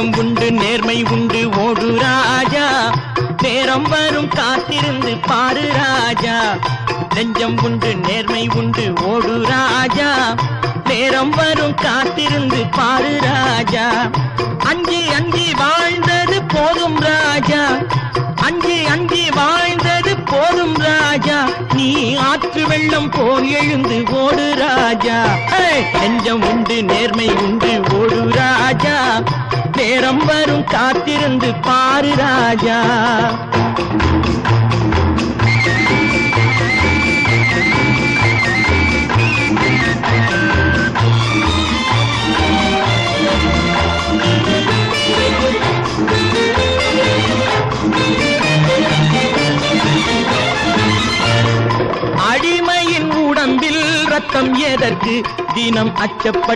நியாயம் உண்டு நேர்மை உண்டு ஓடு ராஜா. நேரம் வரும் காத்திருந்து பாரு ராஜா. நெஞ்சம் உண்டு நேர்மை உண்டு ஓடு ராஜா. நேரம் வரும் காத்திருந்து பாரு ராஜா. அஞ்சு அஞ்சி வாழ்ந்தது போதும் ராஜா. அஞ்சு அஞ்சி வாழ்ந்தது போதும் ராஜா. ராஜா நீ ஆற்று வெள்ளம் போல் எழுந்து ஓடு ராஜா நெஞ்சம் உண்டு நேர்மை உண்டு ஓடு ராஜா நேரம் வரும் காத்திருந்து பாரு ராஜா Thank you. ரத்தம் எதற்கு? தினம் அச்சப்பட்டு